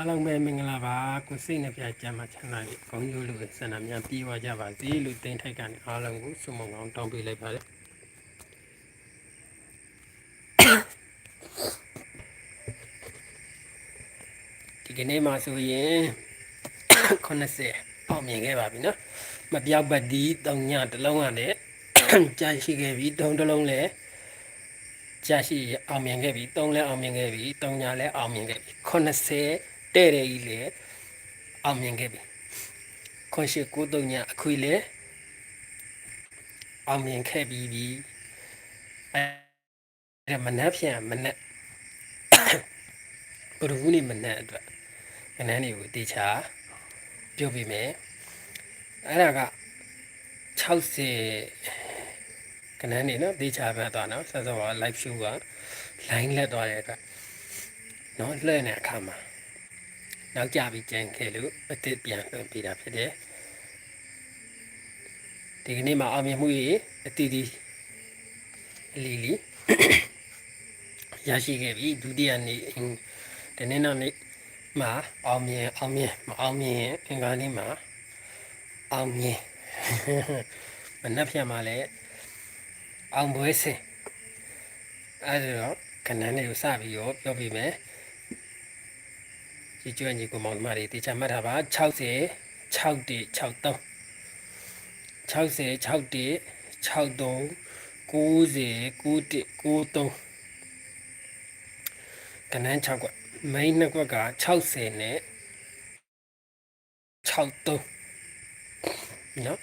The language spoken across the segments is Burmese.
အားလုံးပဲမင်္ဂလာပါကိုစိတ်နှပြကြမ်းမှချမ်းသာရေးကောင်းကျိုးလို့ဆန္ဒများပြေဝကြပါစေလို့တင်ထိုက်ကနေအားလုံးကိုဆုမွန်ကောင်းတောင်းပေးလိုက်ပါတယ်ဒီကနေ့မှဆိုရင်80အောင်မြင်ခဲ့ပါပြီနော်မပြောက်ပတ်ဒီတောင်ညတစ်လုံးကလည်းကြာရှိခဲ့ပြီတုံးတစ်လုံးလည်းကြာရှိအောင်မြင်ခဲ့ပြီ၃လဲအောင်မြင်ခဲ့ပြီ၃ညာလဲအောင်မြင်ခဲ့ပြီ80 တဲ့တဲ့ကြီးလဲအောင်မြင်ခဲ့ပြီခွန်ရှိကို၃ညာအခွေလဲအောင်မြင်ခဲ့ပြီပြီအဲဒါမနှက်ဖြန်မနှက်ဘယ်လိုနည်းမနှက်အတွက်မနှက်နေကိုတေချာပြောပြမယ်အဲ့ဒါက60ကနန်းနေနော်တေချာပဲသွားနော်ဆက်စောက live show က line လက်သွားတဲ့အခါနော်လှည့်နေအခါမှာ နောက်ကြပြီးကြံခဲ့လို့အစ်စ်ပြန်လွှင့်ပေးတာဖြစ်တယ်ဒီကနေ့မှာအောင်မြင်မှုကြီးအတီးတီးအလီလီရရှိခဲ့ပြီဒုတိယနေ့ဒီနေ့နောက်နေ့မှာအောင်မြင်အောင်မြင်မအောင်မြင်ရင်အင်္ဂါနေ့မှာအောင်မြင်မနှက်ဖြတ်မှာလည်းအောင်ပွဲစင်အဲ့ဒါတော့ခဏလေးကိုစပြီးရောပြောပြမယ် ကြည်ကျွညီကိုမောင်နှမတွေတေချာမှတ်ထားပါ60 6တိ63 60 6တိ63 90 9တိ93ကနန်း6ကွက်မိန်းနှစ်ကွက်က60နဲ့63နော်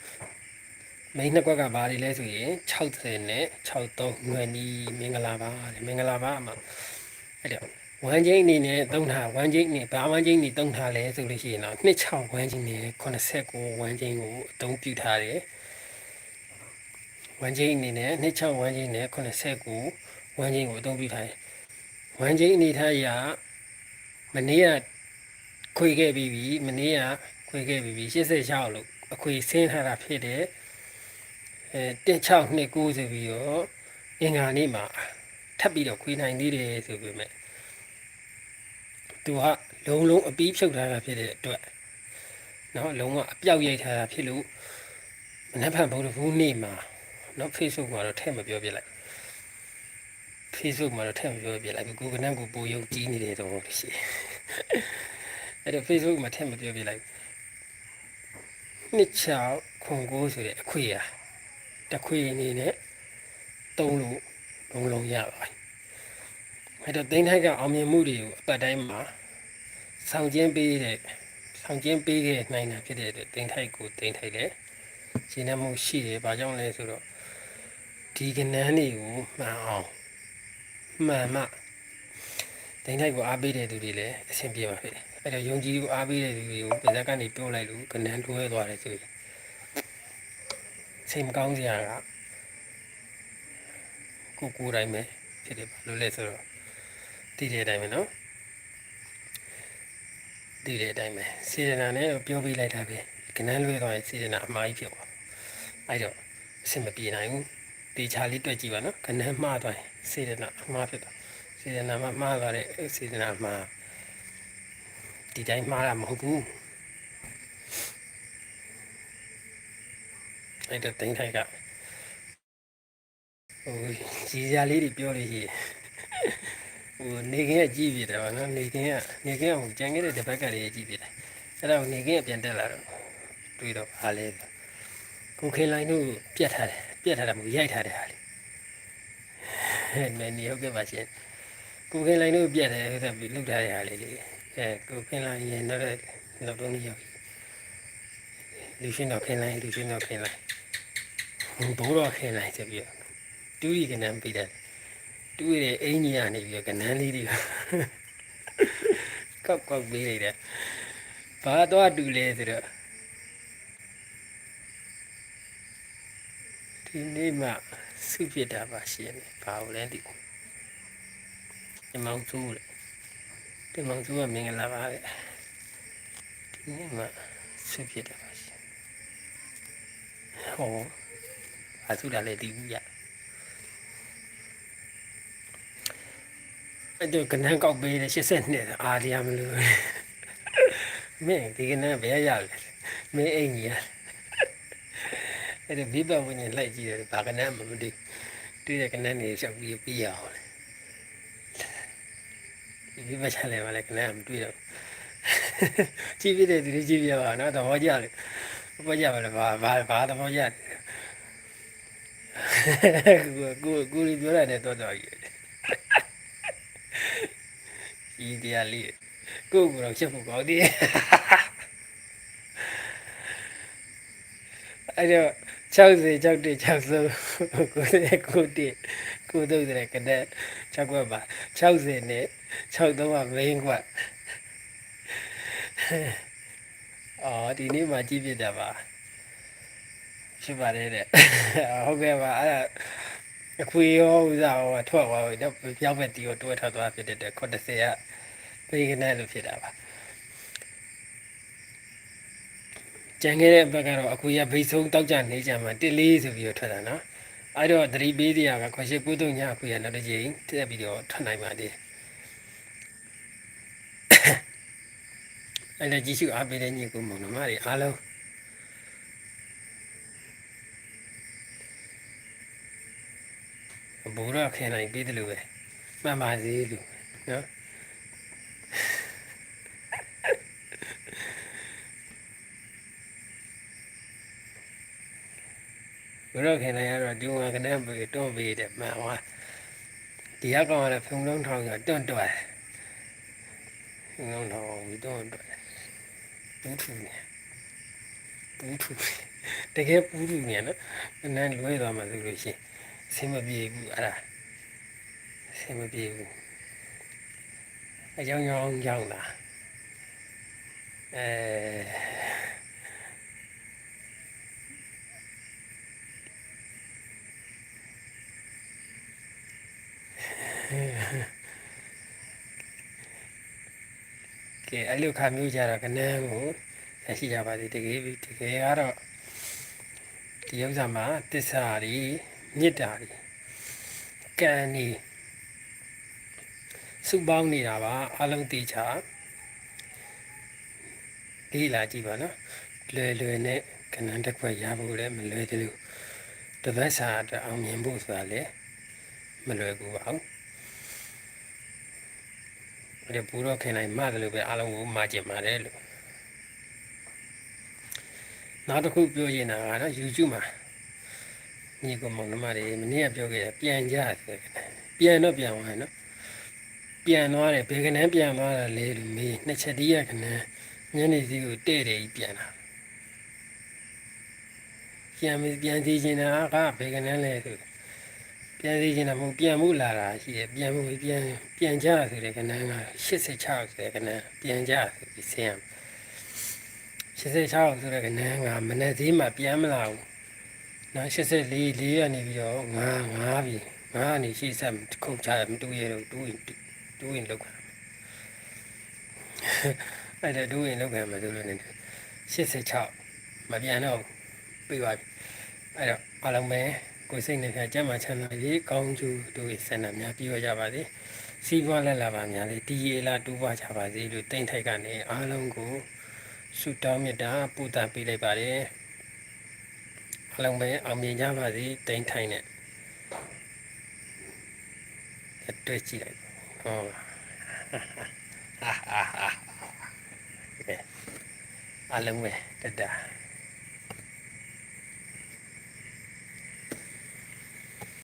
မိန်းနှစ်ကွက်ကဘာတွေလဲဆိုရင်60နဲ့63ငွေနီမင်္ဂလာပါတဲ့မင်္ဂလာပါအမအဲ့တော့ ဝမ်းချင်းအနေနဲ့သုံးထားဝမ်းချင်းအနေဘာဝမ်းချင်းအနေသုံးထားလဲဆိုလို့ရှိရင်တော့26ဝမ်းချင်းနဲ့89ဝမ်းချင်းကိုအသုံးပြုထားတယ်ဝမ်းချင်းအနေနဲ့26ဝမ်းချင်းနဲ့89ဝမ်းချင်းကိုအသုံးပြုထားတယ်ဝမ်းချင်းအနေထားရမနေ့ကခွေခဲ့ပြီးပြီမနေ့ကခွေခဲ့ပြီးပြီ86လို့အခွေဆင်းထားတာဖြစ်တယ်အဲ16နှစ်9ဆိုပြီးတော့အင်္ဂါနေ့မှာထပ်ပြီးတော့ခွေးနိုင်သေးတယ်ဆိုပေမဲ့ သူကလုံးလုံးအပီးဖြုတ်ထားတာဖြစ်တဲ့အတွက်နော်လုံးဝအပြောက်ရိုက်ထားတာဖြစ်လို့မနှက်ဖန်ဘုံတစ်ခုနေ့မှာနော် Facebook မှာတော့ထည့်မပြောပြလိုက် Facebook မှာတော့ထည့်မပြောပြလိုက်ကိုကနန်းကိုပိုယုံကြည်နေတယ်တော့ရှိအဲ့တော့ Facebook မှာထည့်မပြောပြလိုက်နှစ်ချောင်းခွန်ကိုဆိုတဲ့အခွေရတခွေအနေနဲ့တုံးလို့လုံးလုံးရပါတယ် အဲ့တော့သိန်းထိုက်ကအောင်မြင်မှုတွေကိုအပတ်တိုင်းမှာဆောင်ကျင်းပေးတဲ့ဆောင်ကျင်းပေးခဲ့နိုင်တာဖြစ်တဲ့အတွက်သိန်းထိုက်ကိုသိန်းထိုက်လည်းရှင်းနှမှုရှိတယ်ဘာကြောင့်လဲဆိုတော့ဒီကနန်းတွေကိုမှန်အောင်မှန်မှသိန်းထိုက်ကိုအားပေးတဲ့သူတွေလည်းအဆင်ပြေပါဖြစ်တယ်အဲ့တော့ယုံကြည်ကိုအားပေးတဲ့သူတွေကိုပါဇက်ကနေပြောလိုက်လို့ကနန်းတွဲသွားတယ်ဆိုရင်စိတ်မကောင်းစရာကကိုကိုယ်တိုင်းပဲဖြစ်တယ်ဘာလို့လဲဆိုတော့ တည်တဲ့အတိုင်းပဲနော်တည်တဲ့အတိုင်းပဲစေရနာနဲ့ပြောပြလိုက်တာပဲကနန်းလွဲသွားရင်စေရနာအမှားကြီးဖြစ်သွားအဲ့တော့အဆင်မပြေနိုင်ဘူးတေချာလေးတွေ့ကြည့်ပါနော်ကနန်းမှားသွားရင်စေရနာအမှားဖြစ်သွားစေရနာမှာမှားသွားတဲ့စေရနာမှာဒီတိုင်းမှားတာမဟုတ်ဘူးအဲ့တော့တင်းထိုက်ကဟိုကြီးစရာလေးတွေပြောလို့ရှိရင် ဟိုနေကင်းကကြည့်ပြတယ်ဗောနော်နေကင်းကနေကင်းကဟိုကြံခဲ့တဲ့တစ်ပတ်ကလေးကြည့်ပြတယ်အဲ့တော့နေကင်းကပြန်တက်လာတော့တွေ့တော့ဟာလေကိုခေလိုင်းတို့ပြတ်ထားတယ်ပြတ်ထားတာမဟုတ်ရိုက်ထားတယ်ဟာလေဟဲ့နေနေဟုတ်ကဲ့ပါရှင်ကိုခေလိုင်းတို့ပြတ်တယ်ဆိုတော့လုထားတဲ့ဟာလေးလေအဲကိုခေလိုင်းရင်တော့နောက်တော့နေရောက်လူရှင်တော့ခေလိုင်းလူရှင်တော့ခေလိုင်းဘိုးတော်ခင်လိုက်ဆိုပြီးတော့တူရီကနန်းပေးတယ် တူရီရဲ့အင်ကြီးကနေပြီးတော့ကနန်းလေးတွေကောက်ကောက်ပေးလိုက်တယ်ဘာတော့တူလဲဆိုတော့ဒီနေ့မှစုပြစ်တာပါရှင်ဘာလို့လဲဒီဒီမောင်စုလေဒီမောင်စုကမင်္ဂလာပါလေဒီနေ့မှစုပြစ်တာပါရှင်ဟောအဆုတာလည်းတည်ဘူးရ အဲ့တော့ကနန်းကောက်ပေးတယ်82အာရရမလို့မင်းဒီကနေ့ဘယ်ရလဲမင်းအိမ်ကြီးရအဲ့ဒါဘိဘဝင်းနဲ့လိုက်ကြည့်တယ်ဘာကနန်းမှမသိတွေ့တဲ့ကနန်းနေရှောက်ပြီးပြရအောင်လေဒီဘက်ချလဲမလဲကနန်းမတွေ့တော့ကြည့်ပြတဲ့သူတွေကြည့်ပြပါနော်သဘောကျလေဘောကျပါလေဘာဘာဘာသဘောကျကိုကိုကိုပြောရတယ်တော့တော့ကြီး ဒီတရားလေးကိုကိုတော့ချက်ဖို့ကောင်းသေးတယ်အဲ့တော့60 61 60ကိုတဲ့ကိုတဲ့ကိုတော့တဲ့ကတဲ့6ခွက်ပါ60နဲ့63က main ခွက်အော်ဒီနေ့မှကြည့်ပြတာပါဖြစ်ပါတယ်တဲ့ဟုတ်ကဲ့ပါအဲ့ဒါ အခွေရောဥစားဟောထွက်သွားပြီတော့ပြောင်းပဲတီကိုတွဲထွက်သွားဖြစ်တဲ့ခွတ်30ကပြေးကနေလို့ဖြစ်တာပါကြံခဲ့တဲ့ဘက်ကတော့အခွေရဘိတ်ဆုံးတောက်ကြနေကြမှာတစ်လေးဆိုပြီးတော့ထွက်တာနော်အဲ့တော့သတိပေးတရားကခွန်ရှိကုသုံးညအခွေရနောက်တစ်ချိန်တက်ပြီးတော့ထွက်နိုင်ပါသေးတယ်အဲ့ဒါကြည့်ရှုအားပေးတဲ့ညီကိုမောင်နှမတွေအားလုံး ဘူရခင်နိုင်ပြီးတယ်လို့ပဲမှန်ပါစေလို့နော်ဘူရခင်နိုင်ကတော့ဒီမှာကနေပြီးတွန်းပြီးတယ်မှန်ပါဒီကကောင်ကလည်းဖုံလုံးထောင်ကတွန့်တွယ်ဖုံလုံးထောင်ပြီးတွန့်တွယ်ပူထူနေပူထူတကယ်ပူထူနေနော်နန်းလွဲသွားမှဆိုလို့ရှိရင်အ ဆင်မပြေဘူးအဲ့ဒါအဆင်မပြေဘူးအကြောင်းကြောင်းကြောင်းလာအဲကဲအဲ့လိုခါမျိုးကြတာကနန်းကိုရရှိကြပါသည်တကယ်တကယ်ကတော့ဒီဥစ္စာမှာတစ္ဆာတွေ မေတ္တာတွေကံနေစုပေါင်းနေတာပါအလုံးသိချဒီလာကြည့်ပါနော်လွယ်လွယ်နဲ့ကဏ္ဍတစ်ခွက်ရဖို့လည်းမလွယ်သေးဘူးတပတ်စာအတွက်အောင်မြင်ဖို့ဆိုတာလည်းမလွယ်ဘူးပါဘူးဒီပူတော့ခင်လိုက်မှတယ်လို့ပဲအားလုံးကိုမှာကျင်ပါတယ်လို့နောက်တစ်ခုပြောချင်တာကတော့ YouTube မှာ ညီကောင်မောင်နှမတွေမနေ့ကပြောခဲ့တယ်ပြန်ကြတယ်ပြန်တော့ပြန်သွားတယ်နော်ပြန်သွားတယ်ဘယ်ကနန်းပြန်သွားတာလဲလို့မေးနှစ်ချက်တည်းရကနန်းညနေစီကိုတဲ့တယ်ကြီးပြန်လာပြန်ပြန်စီချင်တာကဘယ်ကနန်းလဲဆိုပြန်စီချင်တာမဟုတ်ပြန်မှုလာတာရှိတယ်ပြန်မှုပြန်ပြန်ကြဆိုတဲ့ကနန်းက86ဆိုတဲ့ကနန်းပြန်ကြဆိုပြီးဆင်းရ86ဆိုတဲ့ကနန်းကမနေ့သေးမှပြန်မလာဘူး နော်84လေးကနေပြီးတော့9 9ပြီ9ကနေရှိဆက်ခုတ်ချမတူရတော့တူးတူးရင်လောက်ခံအဲ့ဒါတူးရင်လောက်ခံမှာဆိုလို့နေ86မပြန်တော့ပြီးပါပြီအဲ့တော့အလုံးပဲကိုယ်စိတ်နဲ့ဖြာကျမ်းမာချမ်းသာရေးကောင်းကျိုးတို့ရဲ့ဆန္ဒများပြည့်ဝကြပါစေစီးပွားလက်လာပါများလေတီရီလာတူးပွားကြပါစေလို့တိမ့်ထိုက်ကနေအားလုံးကိုဆုတောင်းမေတ္တာပို့သပေးလိုက်ပါတယ် အလုံးပဲအောင်မြင်ကြပါစေတိမ့်ထိုင်နဲ့တွေ့ကြည့်လိုက်ဟောဟာဟာဟာအလုံးပဲတတ